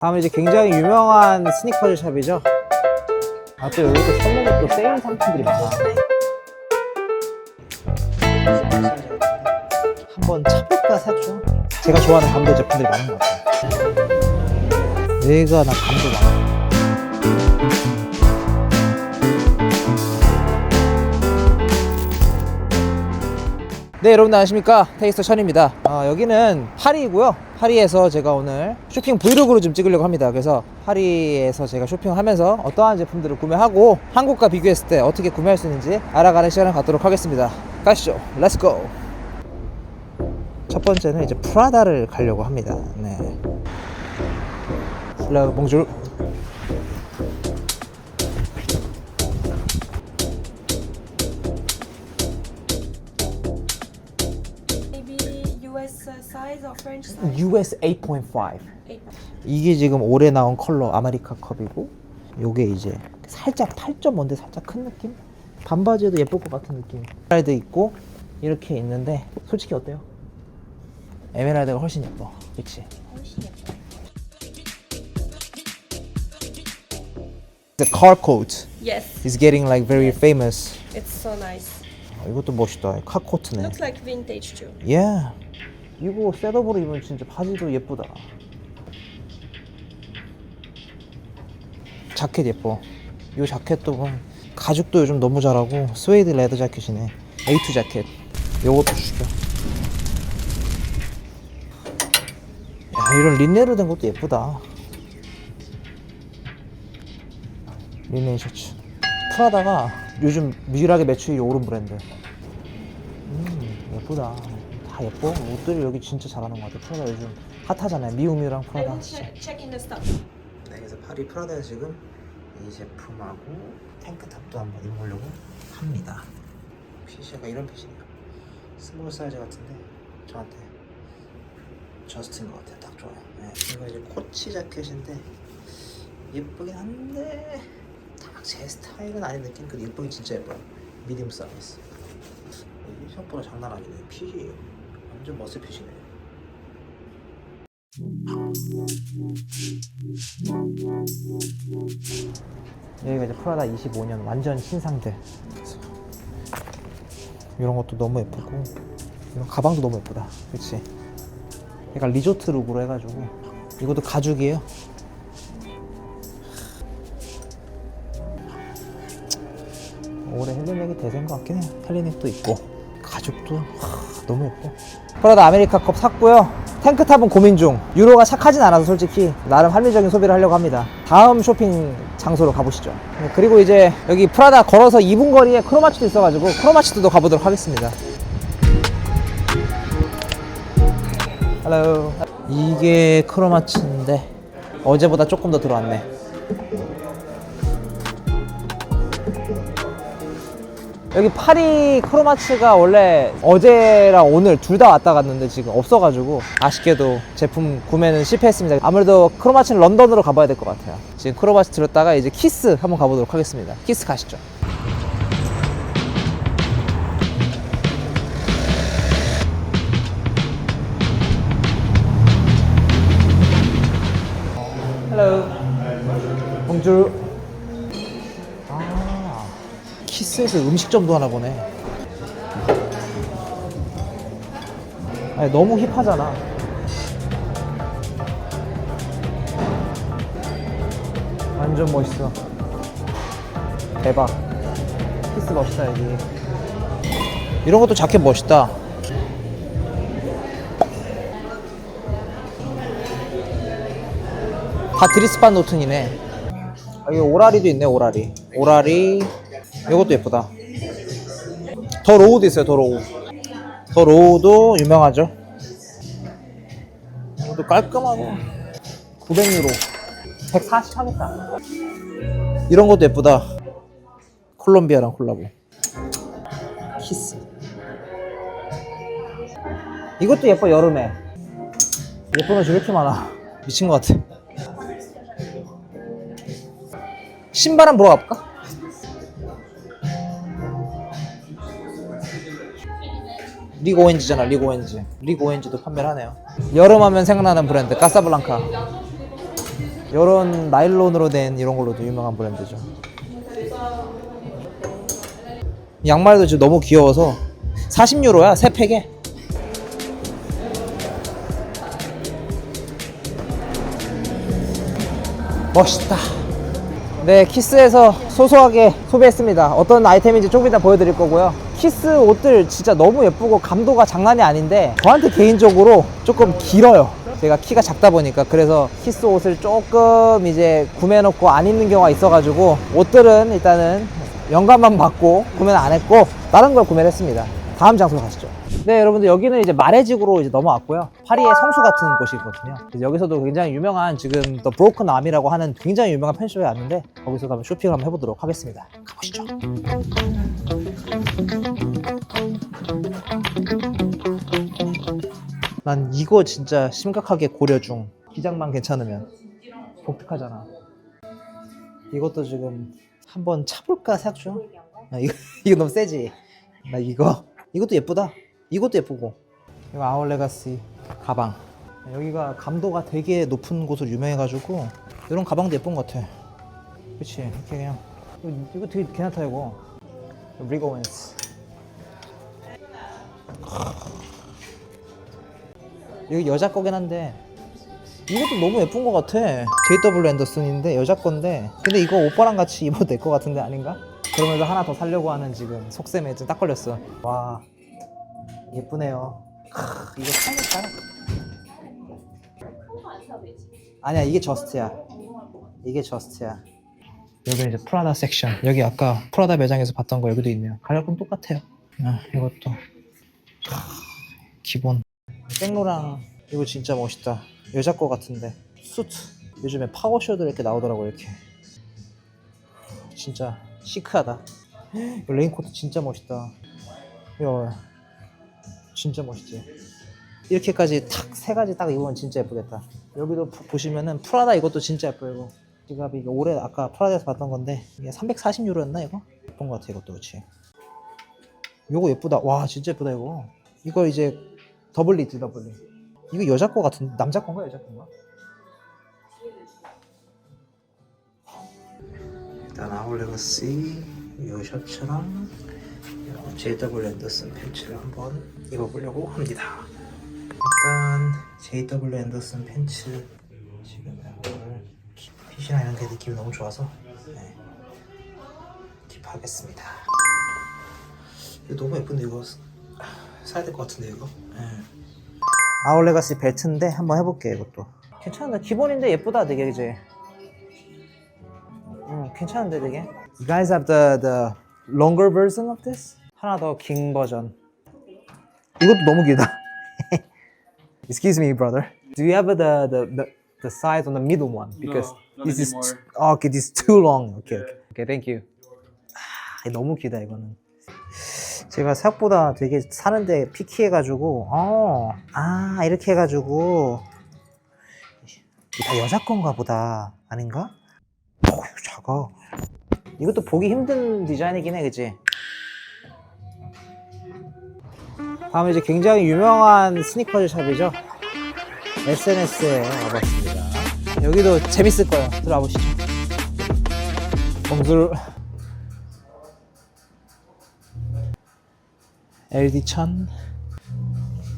다음에 이제 굉장히 유명한 스니커즈 샵이죠. 아, 또 여기 또 선물로 또 세일 상품들이 많아. 한번 차볼까 샀죠. 제가 좋아하는 감도 제품들이 많은 것 같아요. 내가 나 감도 많아. 네 여러분 안녕하십니까? 테이스터 션입니다. 아, 여기는 파리이고요. 파리에서 제가 오늘 쇼핑 브이로그를 좀 찍으려고 합니다. 그래서 파리에서 제가 쇼핑하면서 어떠한 제품들을 구매하고 한국과 비교했을 때 어떻게 구매할 수 있는지 알아가는 시간을 갖도록 하겠습니다. 가시죠. 렛츠고 첫 번째는 이제 프라다를 가려고 합니다. 네. Bonjour. Maybe US 8.5. 이게 지금 올해 나온 컬러 아메리카 컵이고 요게 이제 살짝 8.5인데 살짝 큰 느낌? 반바지도 예쁠 것 같은 느낌. 에메랄드 있고 이렇게 있는데 솔직히 어때요? 에메랄드가 훨씬 예뻐. 그치? 훨씬 예뻐. The car coat Yes, is getting like very famous. it's so nice. 어, 이것도 멋있다. 카코트네. Looks like vintage too. Yeah. 이거 셋업으로 입으면 진짜 바지도 예쁘다. 자켓 예뻐. 이 자켓도 뭐 가죽도 요즘 너무 잘하고 스웨이드 레더 자켓이네. A2 자켓. 요것도 죽여. 야 이런 린네로 된 것도 예쁘다. 린넨 셔츠. 프라다가 요즘 유일하게 매출이 오른 브랜드. 음, 예쁘다. 다 예뻐. 옷들이 여기 진짜 잘하는 것 같아. 프라다 요즘 핫하잖아요. 미우미랑 프라다. 네, 그래서 파리 프라다에 지금 이 제품하고 탱크탑도 한번 입어보려고 합니다. 핏이 약간 이런 핏이네요. 스몰 사이즈 같은데 저한테 저스트인 것 같아요. 딱 좋아요. 네. 이거 이제 코치 자켓인데 예쁘긴 한데 딱 제 스타일은 아닌 느낌. 근데 예쁘긴 진짜 예뻐요. 미디움 사이즈. 생각보다 장난 아니네. 핏이 완전 머슬 핏이네. 여기가 이제 프라다 25년 완전 신상들 이런 것도 너무 예쁘고 이런 가방도 너무 예쁘다. 그치? 약간 리조트 룩으로 해가지고. 이것도 가죽이에요. 올해 헬리넥이 대세인 것 같긴 해요 헬리넥도 있고 가죽도 하, 너무 예뻐. 프라다 아메리카 컵 샀고요. 탱크탑은 고민 중. 유로가 착하진 않아서 솔직히 나름 합리적인 소비를 하려고 합니다. 다음 쇼핑 장소로 가보시죠. 네, 그리고 이제 여기 프라다 걸어서 2분 거리에 크로마치도 있어가지고 크로마치도 가보도록 하겠습니다. 헬로 이게 크로마치인데 어제보다 조금 더 들어왔네 여기 파리 크로마츠가 원래 어제랑 오늘 둘 다 왔다 갔는데 지금 없어가지고 아쉽게도 제품 구매는 실패했습니다. 아무래도 크로마츠는 런던으로 가봐야 될 것 같아요. 지금 크로마츠 들었다가 이제 키스 한번 가보도록 하겠습니다. 키스 가시죠. 헬로 키스에서 음식점도 하나 보네. 아니 너무 힙하잖아. 완전 멋있어. 대박. 키스 멋있다 여기. 이런 것도 자켓 멋있다. 다 드리스판 노튼이네. 아, 여기 오라리도 있네 오라리. 오라리. 이것도 예쁘다. 더 로우도 있어요 더 로우. 더 로우도 유명하죠? 이것도 깔끔하고. 900유로. 140 하겠다. 이런 것도 예쁘다. 콜롬비아랑 콜라보. 키스. 이것도 예뻐 여름에. 예쁜 옷이 왜 이렇게 많아? 미친 것 같아 신발 한번 보러 가볼까? 리그 오렌지잖아 리그 오렌지 리그 오렌지도 판매를 하네요 여름하면 생각나는 브랜드 까사블랑카 이런 나일론으로 된 이런 걸로도 유명한 브랜드죠. 양말도 지금 너무 귀여워서 40유로야 세 팩에. 멋있다. 네, 키스에서 소소하게 소비했습니다. 어떤 아이템인지 조금 이따 보여드릴 거고요. 키스 옷들 진짜 너무 예쁘고 감도가 장난이 아닌데 저한테 개인적으로 조금 길어요. 제가 키가 작다 보니까 그래서 키스 옷을 조금 이제 구매해놓고 안 입는 경우가 있어가지고 옷들은 일단은 영감만 받고 구매는 안 했고 다른 걸 구매를 했습니다. 다음 장소로 가시죠. 네, 여러분들 여기는 이제 마레직으로 이제 넘어왔고요. 파리의 성수 같은 곳이거든요. 그래서 여기서도 굉장히 유명한 지금 더 브로큰 암이라고 하는 굉장히 유명한 펜쇼에 왔는데 거기서 한번 쇼핑을 한번 해보도록 하겠습니다. 가보시죠. 난 이거 진짜 심각하게 고려 중. 기장만 괜찮으면 독특하잖아. 이것도 지금 한번 차볼까 생각 중. 아, 이거 이거 너무 세지. 나 이거 이것도 예쁘다. 이것도 예쁘고. 이거 아울레가시 가방. 여기가 감도가 되게 높은 곳으로 유명해가지고 이런 가방도 예쁜 것 같아. 그렇지. 이렇게 그냥 이거, 이거 되게 괜찮다 이거. 리고wen스. 여기 여자 거긴 한데 이것도 너무 예쁜 것 같아. JW 앤더슨인데 여자 건데 근데 이거 오빠랑 같이 입어도 될 것 같은데 아닌가? 그러면서 하나 더 살려고 하는 지금 속셈에 좀딱 걸렸어. 와 예쁘네요. 크, 이거 사야겠다. 아니야 이게 저스트야. 이게 저스트야. 여기 이제 프라다 섹션. 여기 아까 프라다 매장에서 봤던 거 여기도 있네요. 가격은 똑같아요. 아 이것도 크, 기본. 백로랑 이거 진짜 멋있다. 여자 거 같은데 수트. 요즘에 파워쇼도 이렇게 나오더라고 이렇게. 진짜 시크하다. 이 레인코트 진짜 멋있다. 이거 진짜 멋있지. 이렇게까지 탁 세 가지 딱 입으면 진짜 예쁘겠다. 여기도 보- 보시면은 프라다 이것도 진짜 예뻐요. 이거 지갑이 이거 올해 아까 프라다에서 봤던 건데 이게 340유로였나 이거? 예쁜 것 같아 이것도 그렇지. 이거 예쁘다. 와 진짜 예쁘다 이거. 이거 이제 더블리 있지 더블리. 이거 여자 거 같은 남자 건가 여자 건가? 일단 아울레가시 이 셔츠랑 JW 앤더슨 팬츠를 한번 입어보려고 합니다. 일단 JW 앤더슨 팬츠 지금 오늘 핏이나 이런 게 느낌이 너무 좋아서 네. 킵하겠습니다. 너무 예쁜데 이거 사야 될 것 같은데 이거. 네. 아울레가시 벨트인데 한번 해볼게 이것도. 괜찮은데 기본인데 예쁘다 되게 이제. 음, 괜찮은데 되게. You guys have the the longer version of this? 하나 더 긴 버전. 이것도 너무 길다. Excuse me, brother. Do you have the the the, the size on the middle one? Because not this is anymore. oh, okay, this is too long. Okay, okay. Okay, thank you. 아, 너무 길다 이거는. 제가 생각보다 되게 사는데 피키해가지고 어, 아 이렇게 해가지고 다 여자 건가 보다 아닌가? 작아 이것도 보기 힘든 디자인이긴 해 그치? 다음에 이제 굉장히 유명한 스니커즈 샵이죠? SNS에 와봤습니다. 여기도 재밌을 거예요. 들어와 보시죠. 봉술. LD1000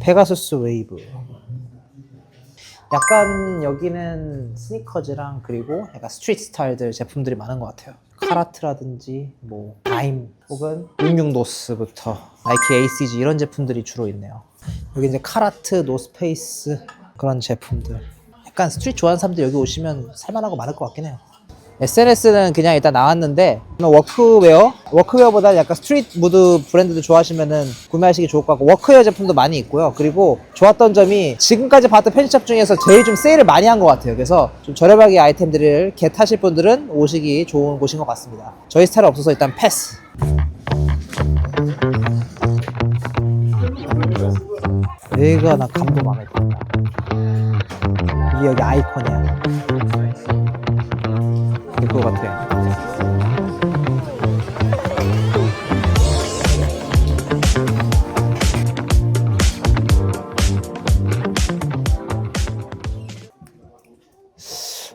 페가수스 웨이브 약간 여기는 스니커즈랑 그리고 약간 스트리트 스타일들 제품들이 많은 것 같아요. 카라트라든지 뭐 라임 혹은 66노스부터 나이키 ACG 이런 제품들이 주로 있네요. 여기 이제 카라트, 노스페이스 그런 제품들. 약간 스트리트 좋아하는 사람들 여기 오시면 살만하고 많을 것 같긴 해요 SNS는 그냥 일단 나왔는데 워크웨어? 워크웨어보다 약간 스트리트 무드 브랜드들 좋아하시면은 구매하시기 좋을 것 같고 워크웨어 제품도 많이 있고요. 그리고 좋았던 점이 지금까지 봤던 편집샵 중에서 제일 좀 세일을 많이 한 것 같아요. 그래서 좀 저렴하게 아이템들을 겟하실 분들은 오시기 좋은 곳인 것 같습니다. 저희 스타일 없어서 일단 패스. 여기가 나 감도 마음에 든다. 이게 여기 아이콘이야 될것 같아.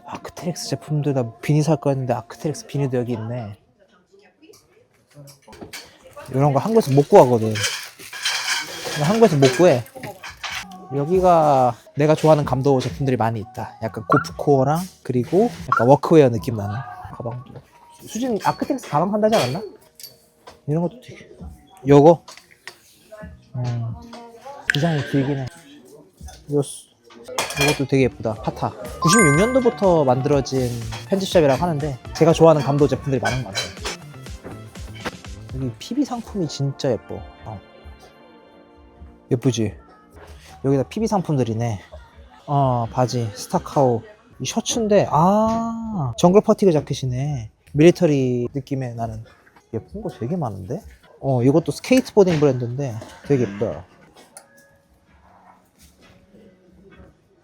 아크테릭스 제품들 다 비니 살 거였는데 아크테릭스 비니도 여기 있네. 이런 거 한국에서 못 구하거든. 한국에서 못 구해. 여기가 내가 좋아하는 감도 제품들이 많이 있다. 약간 고프코어랑 그리고 약간 워크웨어 느낌 나는 가방도. 수진 아크텍스 가방 판다지 않았나? 이런 것도 되게. 요거. 음, 디자인이 길긴 해. 요, 이것도 되게 예쁘다. 파타. 96년도부터 만들어진 편집샵이라고 하는데 제가 좋아하는 감도 제품들이 많은 것 같아요. 여기 PB 상품이 진짜 예뻐. 어. 예쁘지? 여기다 PB 상품들이네. 어, 바지, 스타카우. 이 셔츠인데, 아, 정글 퍼티그 자켓이네. 밀리터리 느낌의 나는. 예쁜 거 되게 많은데? 어, 이것도 스케이트보딩 브랜드인데 되게 예뻐요.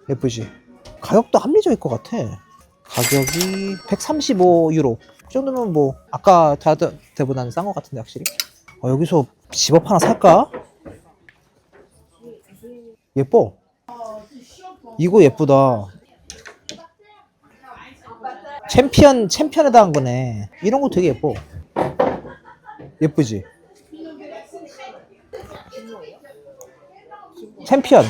예쁘지? 가격도 합리적일 것 같아. 가격이 135유로. 그 정도면 뭐, 아까 다들 때보다는 싼 것 같은데, 확실히. 어, 여기서 집업 하나 살까? 예뻐. 이거 예쁘다. 챔피언, 챔피언에다 한 거네. 이런 거 되게 예뻐. 예쁘지? 챔피언.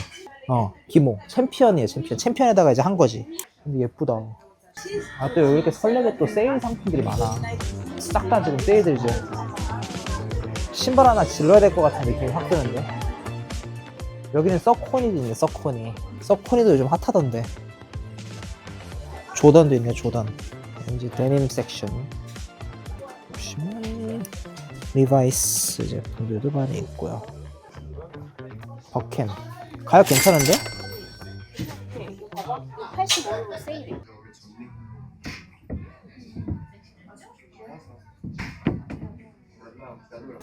어, 기모. 챔피언이에요, 챔피언. 챔피언에다가 이제 한 거지. 근데 예쁘다. 아, 또 여기 이렇게 설레게 또 세일 상품들이 많아. 싹 다 지금 세일들이죠. 신발 하나 질러야 될 것 같은 느낌이 확 드는데. 여기는 서코니도 있네, 서코니. 서코니도 요즘 핫하던데. 조던도 있네, 조던. 이제 데님 섹션. 보시면 리바이스 제품들도 많이 있고요. 버켄. 가격 괜찮은데? 85유로 세일해.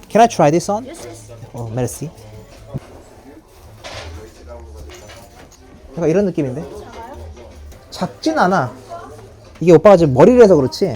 Can I try this on? 어, merci. 약간 이런 느낌인데? 작진 않아. 이게 오빠가 지금 머리를 해서 그렇지?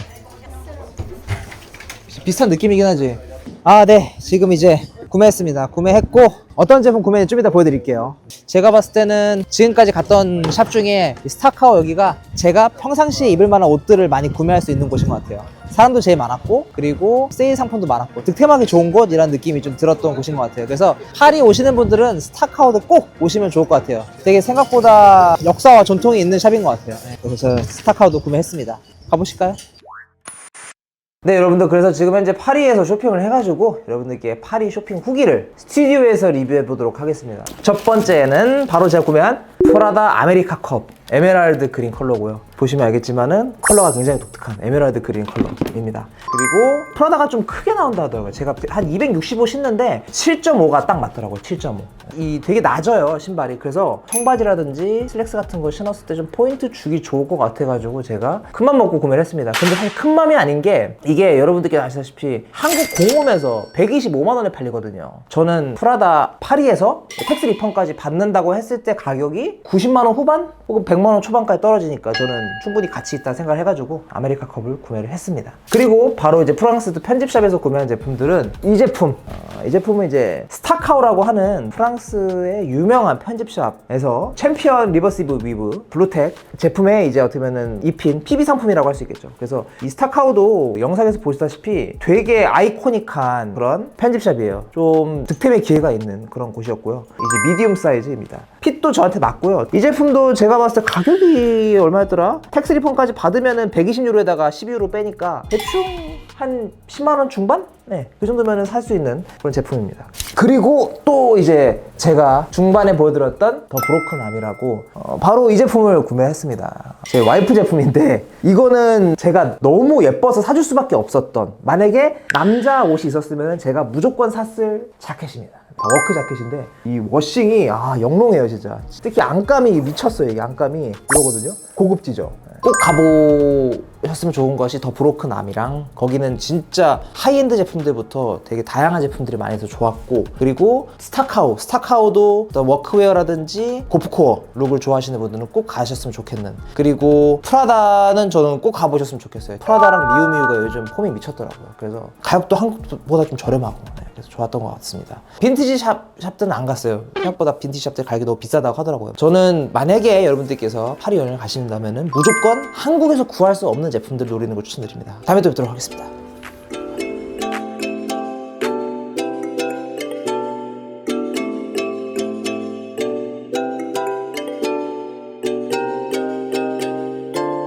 비슷한 느낌이긴 하지. 아, 네. 지금 이제 구매했습니다. 구매했고, 어떤 제품 구매했는지 좀 이따 보여드릴게요. 제가 봤을 때는 지금까지 갔던 샵 중에 이 스타카오 여기가 제가 평상시에 입을 만한 옷들을 많이 구매할 수 있는 곳인 것 같아요. 사람도 제일 많았고, 그리고 세일 상품도 많았고, 득템하기 좋은 곳이라는 느낌이 좀 들었던 곳인 것 같아요. 그래서 파리 오시는 분들은 스타카오도 꼭 오시면 좋을 것 같아요. 되게 생각보다 역사와 전통이 있는 샵인 것 같아요. 네, 그래서 저 스타카오도 구매했습니다. 가보실까요? 네 여러분들 그래서 지금 현재 파리에서 쇼핑을 해가지고 여러분들께 파리 쇼핑 후기를 스튜디오에서 리뷰해 보도록 하겠습니다. 첫 번째는 바로 제가 구매한 프라다 아메리카 컵 에메랄드 그린 컬러고요 보시면 알겠지만은 컬러가 굉장히 독특한 에메랄드 그린 컬러입니다. 그리고 프라다가 좀 크게 나온다 하더라고요. 제가 한 265 신는데 7.5가 딱 맞더라고요 7.5 이 되게 낮아요 신발이. 그래서 청바지라든지 슬랙스 같은 거 신었을 때 좀 포인트 주기 좋을 것 같아가지고 제가 큰맘 먹고 구매를 했습니다. 근데 사실 큰 맘이 아닌 게 이게 여러분들께 아시다시피 한국 공홈에서 125만 원에 팔리거든요. 저는 프라다 파리에서 텍스 리펀까지 받는다고 했을 때 가격이 90만 원 후반 혹은 100만 원 초반까지 떨어지니까 저는 충분히 가치 있다 생각을 해가지고 아메리카 컵을 구매를 했습니다 그리고 바로 이제 프랑스 편집샵에서 구매한 제품들은 이 제품 어, 이 제품은 이제 스타카우라고 하는 프랑스의 유명한 편집샵에서 챔피언 리버시브 위브 블루텍 제품에 이제 어떻게 보면은 입힌 PB 상품이라고 할 수 있겠죠. 그래서 이 스타카우도 영상에서 보시다시피 되게 아이코닉한 그런 편집샵이에요. 좀 득템의 기회가 있는 그런 곳이었고요. 이제 미디움 사이즈입니다. 핏도 저한테 맞고요. 이 제품도 제가 봤을 때 가격이 얼마였더라? 텍스 리펀까지 받으면은 120유로에다가 12유로 빼니까 대충 한 10만 원 중반? 네, 그 정도면 살수 있는 그런 제품입니다. 그리고 또 이제 제가 중반에 보여드렸던 더 브로큰 암이라고 어, 바로 이 제품을 구매했습니다. 제 와이프 제품인데 이거는 제가 너무 예뻐서 사줄 수밖에 없었던 만약에 남자 옷이 있었으면 제가 무조건 샀을 자켓입니다. 워크 자켓인데 이 워싱이 아 영롱해요 진짜. 특히 안감이 미쳤어요 이게 안감이. 이거거든요. 고급지죠. 꼭 가보 가보셨으면 좋은 것이 더 브로큰 암이랑 거기는 진짜 하이엔드 제품들부터 되게 다양한 제품들이 많이 있어서 좋았고 그리고 스타카우 스타카우도 어떤 워크웨어라든지 고프코어 룩을 좋아하시는 분들은 꼭 가셨으면 좋겠는. 그리고 프라다는 저는 꼭 가보셨으면 좋겠어요. 프라다랑 미우미우가 요즘 폼이 미쳤더라고요. 그래서 가격도 한국보다 좀 저렴하고 네, 그래서 좋았던 것 같습니다. 빈티지 샵, 샵들은 안 갔어요. 생각보다 빈티지 샵들 가격이 너무 비싸다고 하더라고요. 저는 만약에 여러분들께서 파리 여행을 가신다면 무조건 한국에서 구할 수 없는 제품들 노리는 걸 추천드립니다. 다음에 또 뵙도록 하겠습니다